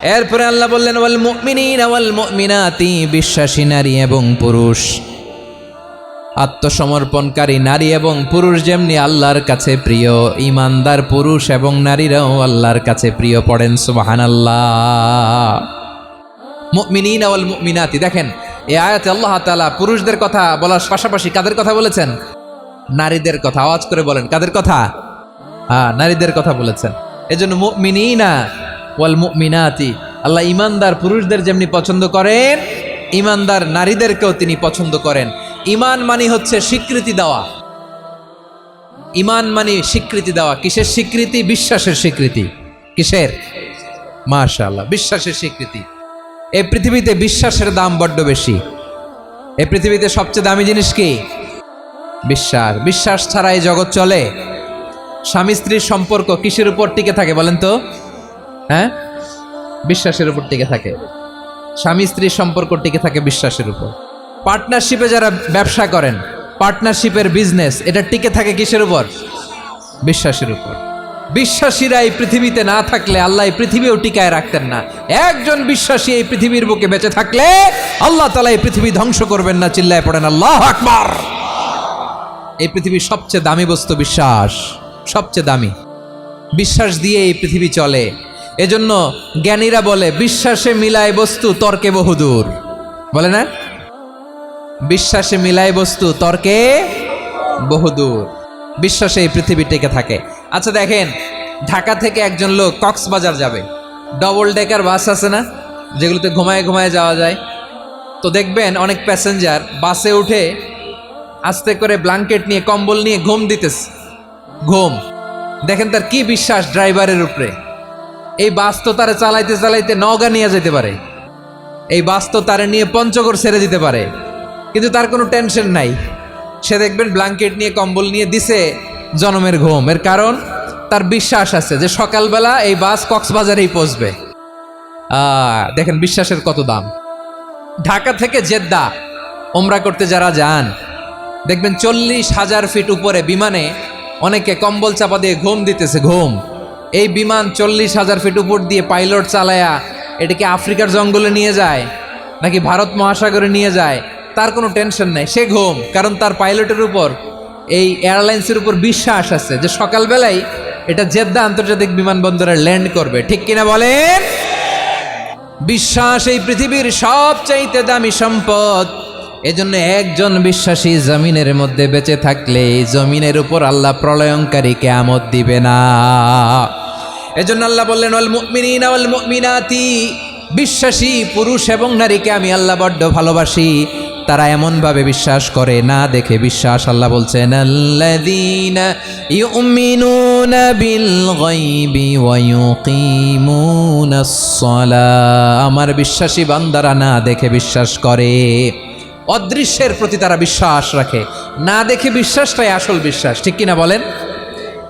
এরপরে আল্লাহ বললেন, ওয়াল মুমিনিনা ওয়াল মুমিনাতি, বিশ্বাসী নারী এবং পুরুষ। আত্মসমর্পণকারী নারী এবং পুরুষ যেমনি আল্লাহর কাছে প্রিয়, ইমানদার পুরুষ এবং নারীরাও আল্লাহর কাছে প্রিয় পড়েন সুবাহান আল্লাহ মুমিনিন ওয়াল মুমিনাতি, দেখেন, এই আয়াতে আল্লাহ তাআলা পুরুষদের কথা বলার পাশাপাশি কাদের কথা বলেছেন? নারীদের কথা, আওয়াজ করে বলেন, কাদের কথা? হ্যাঁ নারীদের কথা বলেছেন। এজন্য মুমিনিনা ওয়াল মুমিনাতি। আল্লাহ ইমানদার পুরুষদের যেমনি পছন্দ করেন, ইমানদার নারীদেরকেও তিনি পছন্দ করেন। ইমান মানে হচ্ছে স্বীকৃতি দেওয়া। ইমান মানে স্বীকৃতি দেওয়া। কিসের স্বীকৃতি? বিশ্বাসের স্বীকৃতি। কিসের? মাশাআল্লাহ, বিশ্বাসের স্বীকৃতি। এই পৃথিবীতে বিশ্বাসের দাম বড্ড বেশি। এই পৃথিবীতে সবচেয়ে দামি জিনিস কি? বিশ্বাস। বিশ্বাস ছাড়া এই জগৎ চলে। স্বামী স্ত্রীর সম্পর্ক কিসের উপর টিকে থাকে বলেন তো? হ্যাঁ? বিশ্বাসের উপর টিকে থাকে। স্বামী স্ত্রীর সম্পর্ক টিকে থাকে বিশ্বাসের উপর। পার্টনারশিপে যারা ব্যবসা করেন পার্টনারশিপের বিজনেস এটা টিকে থাকে কিসের উপর? বিশ্বাসের উপর। বিশ্বাসীরা এই পৃথিবীতে না থাকলে আল্লাহ এই পৃথিবীও টিকায় রাখতেন না। একজন বিশ্বাসী এই পৃথিবীর বুকে বেঁচে থাকলে আল্লাহ তালা এই পৃথিবী ধ্বংস করবেন না, চিল্লায় পড়েন, আল্লাহ আকবার! এই পৃথিবীর সবচেয়ে দামি বস্তু বিশ্বাস। সবচেয়ে দামি। বিশ্বাস দিয়ে এই পৃথিবী চলে। এজন্য জ্ঞানীরা বলে, বিশ্বাসে মিলায় বস্তু, তর্কে বহুদূর। বলে না? বিশ্বাসে মিলায় বস্তু, তর্কে বহুদূর। বিশ্বাসে এই পৃথিবী টিকে থাকে। আচ্ছা দেখেন, ঢাকা থেকে একজন লোক কক্সবাজার যাবে। ডবল ডেকার বাস আছে না? যেগুলোতে ঘুমায় ঘুমায় যাওয়া যায়। তো দেখবেন অনেক প্যাসেঞ্জার বাসে উঠে আস্তে করে ব্লাঙ্কেট নিয়ে, কম্বল নিয়ে ঘুম দিতেছে। ঘুম। দেখেন তার কি বিশ্বাস ড্রাইভারের উপরে। এই বাস তো তারা চালাইতে চালাইতে নওগাঁ নিয়ে যেতে পারে। এই বাস তো তারে নিয়ে পঞ্চগড় ছেড়ে দিতে পারে। কিন্তু তার কোনো টেনশন নাই। সে দেখবেন ব্ল্যাঙ্কেট নিয়ে কম্বল নিয়ে দিছে জনমের ঘুম। এর কারণ তার বিশ্বাস আছে যে সকালবেলা এই বাস কক্সবাজারেই পৌঁছবে। দেখেন বিশ্বাসের কত দাম। ঢাকা থেকে জেদ্দা ওমরা করতে যারা যান, দেখবেন চল্লিশ হাজার ফিট উপরে বিমানে অনেকে কম্বল চাপা দিয়ে ঘুম দিতেছে, ঘুম। এই বিমান চল্লিশ হাজার ফিট উপর দিয়ে পাইলট চালায়া এটাকে আফ্রিকার জঙ্গলে নিয়ে যায়, নাকি ভারত মহাসাগরে নিয়ে যায়, তার কোনো টেনশন নেই। সে ঘুম, কারণ তার পাইলটের উপর, এই এয়ারলাইন্সের উপর বিশ্বাস আছে যে সকালবেলায় এটা জেদ্দা আন্তর্জাতিক বিমানবন্দরে ল্যান্ড করবে। ঠিক কিনা বলেন? বিশ্বাস এই পৃথিবীর সবচাইতে দামি সম্পদ। এজন্য একজন বিশ্বাসী জমিনের মধ্যে বেঁচে থাকলে জমিনের উপর আল্লাহ প্রলয়ঙ্কারী কেয়ামত দিবে না। এজন্য আল্লাহ বললেন, ওয়াল মুমিনিনা ওয়াল মুমিনাতি, বিশ্বাসী পুরুষ এবং নারীকে আমি আল্লাহ বড্ড ভালোবাসি। তারা এমনভাবে বিশ্বাস করে, না দেখে বিশ্বাস। আল্লাহ বলছেন, আল্লাযীনা ইউমিনুনা বিল গায়বি ওয়া ইউকিমুনাস সালাহ আমার বিশ্বাসী বান্দারা না দেখে বিশ্বাস করে। অদৃশ্যের প্রতি তারা বিশ্বাস রাখে। না দেখে বিশ্বাসটাই আসল বিশ্বাস। ঠিক কিনা বলেন?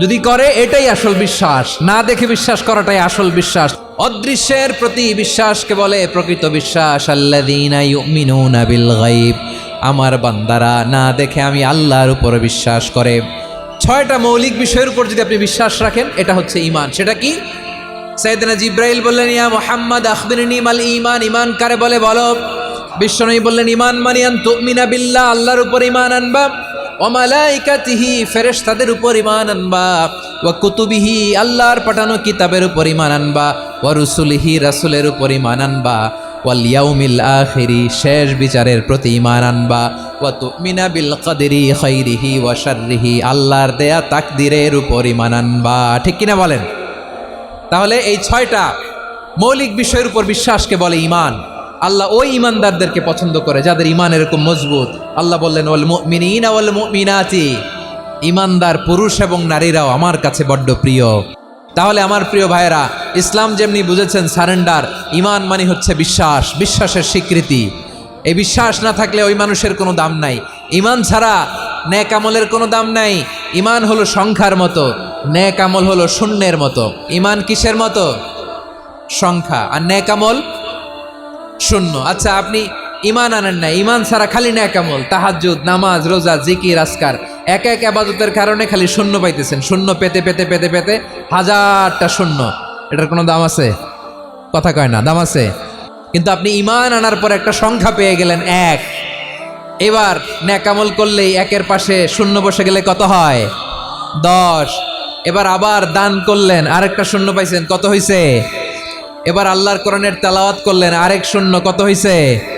যদি করে, এটাই আসল বিশ্বাস। না দেখে বিশ্বাস করাটাই আসল বিশ্বাস। অদৃশ্যের প্রতি বিশ্বাসকে বলে প্রকৃত বিশ্বাস। আমার বান্দারা, না দেখে আমি আল্লাহর উপর বিশ্বাস করে। ছয়টা মৌলিক বিষয়ের উপর যদি আপনি বিশ্বাস রাখেন, এটা হচ্ছে ইমান সেটা কি? সৈয়দনা জিব্রাইল বললেন, ইয়া মুহাম্মদ, আখবিরনি মাল ইমান ইমান কারে বলে? বলো। বিশ্বনবী বললেন, ঈমান মানিয়ান তুমিনা বিল্লাহ, আল্লাহর উপর ঈমান আনবা। অমালাইকাতিহি ফেরেশতাদের উপর ঈমান আনবা। ওয়া কুতুবিহি, আল্লাহর পাঠানো কিতাবের উপর ঈমান আনবা। ওয়া রুসুলিহি, রাসূলের উপর ঈমান আনবা। ওয়াল ইয়াউমিল আখিরি, শেষ বিচারের প্রতি ইমান আনবা। ওয়া তুমিনা বিল কদরি খাইরিহি ওয়া শাররিহি, আল্লাহর দেয়া তাকদিরের উপর ঈমান আনবা। ঠিক কিনা বলেন? তাহলে এই ছয়টা মৌলিক বিষয়ের উপর বিশ্বাসকে বলে ইমান আল্লাহ ওই ইমানদারদেরকে পছন্দ করে, যাদের ইমান এরকম মজবুত। আল্লাহ বললেন, ওয়াল মুমিনিনা ওয়াল মুমিনাতি। ইমানদার পুরুষ এবং নারীরাও আমার কাছে বড্ড প্রিয়। তাহলে আমার প্রিয় ভাইয়েরা, ইসলাম যেমনি বুঝেছেন, সারেন্ডার, ইমান মানে হচ্ছে বিশ্বাস, বিশ্বাসের স্বীকৃতি। এই বিশ্বাস না থাকলে ওই মানুষের কোনো দাম নাই। ইমান ছাড়া ন্যাক আমলের কোনো দাম নাই। ইমান হলো সংখ্যার মতো, ন্যাক আমল হলো শূন্যের মতো। ইমান কিসের মতো? সংখ্যা। আর ন্যাক আমল? শূন্য। আচ্ছা আপনি ইমান আনেন না ইমান ছাড়া খালি ন্যাক আমল। তাহাজ্জুদ, নামাজ, রোজা, জিকির আসকার এক এক আবাদতের কারণে খালি শূন্য পাইতেছেন। শূন্য পেতে পেতে পেতে পেতে হাজারটা শূন্য। এটার কোনো দাম আছে? কথা কয় না, দাম আছে। কিন্তু আপনি ইমান আনার পর একটা সংখ্যা পেয়ে গেলেন এক। এবার ন্যাকামল করলেই একের পাশে শূন্য বসে গেলে কত হয়? দশ। এবার আবার দান করলেন, আরেকটা শূন্য পাইছেন, কত হইছে? এবার আল্লাহর কোরআনের তেলাওয়াত করলেন, আরেক শূন্য, কত হইছে?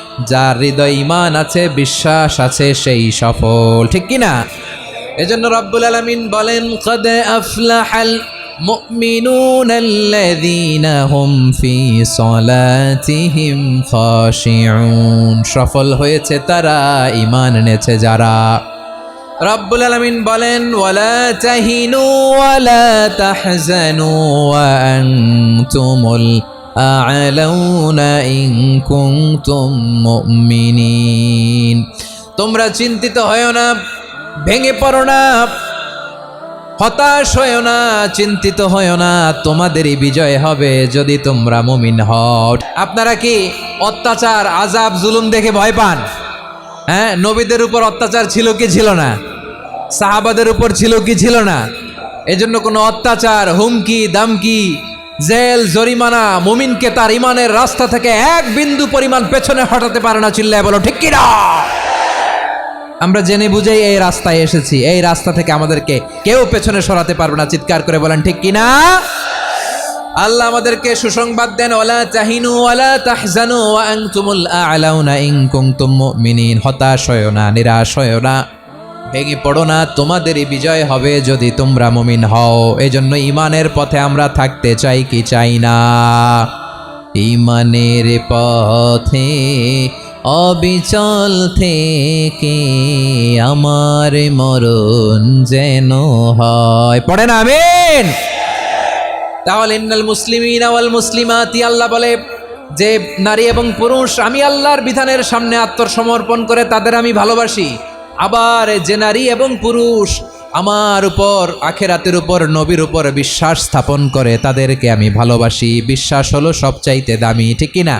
যার হৃদয় ইমান আছে, বিশ্বাস আছে, সেই সফল। ঠিক কি না এজন্য রব্বুল আলামিন বলেন, কদ আফলাহাল সফল হয়েছে তারা, ঈমান এনেছে যারা। রব্বুল আলামিন বলেন, ওয়ালা তাহিনু ওয়ালা তাহজানু আ'লাউনা ইন কুনতুম তোমরা চিন্তিত হয়ো না, ভেঙে পড়ো না, হতাশ হয়েও না, চিন্তিত হয়েও না, তোমাদেরই বিজয় হবে যদি তোমরা মুমিন হও। আপনারা কি অত্যাচার আজাব জুলুম দেখে ভয় পান? হ্যাঁ নবীদের উপর অত্যাচার ছিল কি ছিল না? সাহাবাদের উপর ছিল কি ছিল না? এজন্য কোনো অত্যাচার, হুমকি, দামকি জেল, জরিমানা, মুমিনকে তার ইমানের রাস্তা থেকে এক বিন্দু পরিমাণ পেছনে হটাতে পারে না চিল্লায় বলো, ঠিক কিনা? আমরা জেনে বুঝেই এই রাস্তায় এসেছি। এই রাস্তা থেকে আমাদেরকে কেউ পেছনে সরাতে পারবে না, চিৎকার করে বলেন, ঠিক কিনা? আল্লাহ আমাদেরকে সুসংবাদ দেন ওয়ালা তাহিনু ওয়ালা তাহজানু, ওয়া আনতুমুল আ'লাউনা ইন কুনতুম মুমিনিন। হতাশ হয়ো না, নিরাশ হয়ো না। ভেঙে পড়ো না, তোমাদেরই বিজয় হবে যদি তোমরা মুমিন হও। এজন্য ইমানের পথে আমরা থাকতে চাই কি চাই না। ইমানের পথে অবিচল থেকে আমার মরণ যেন হয়। পড়ে না, আমিন! তাহলে ইন্নাল মুসলিমিন ওয়াল মুসলিমাতি, আল্লাহ বলে, যে নারী এবং পুরুষ, আমি আল্লাহর বিধানের সামনে আত্মসমর্পণ করে তাদের আমি ভালোবাসি। আবার যে নারী এবং পুরুষ আমার উপর, আখেরাতের উপর, নবীর উপর বিশ্বাস স্থাপন করে, তাদেরকে আমি ভালোবাসি। বিশ্বাস হলো সবচাইতে দামি, ঠিক কি না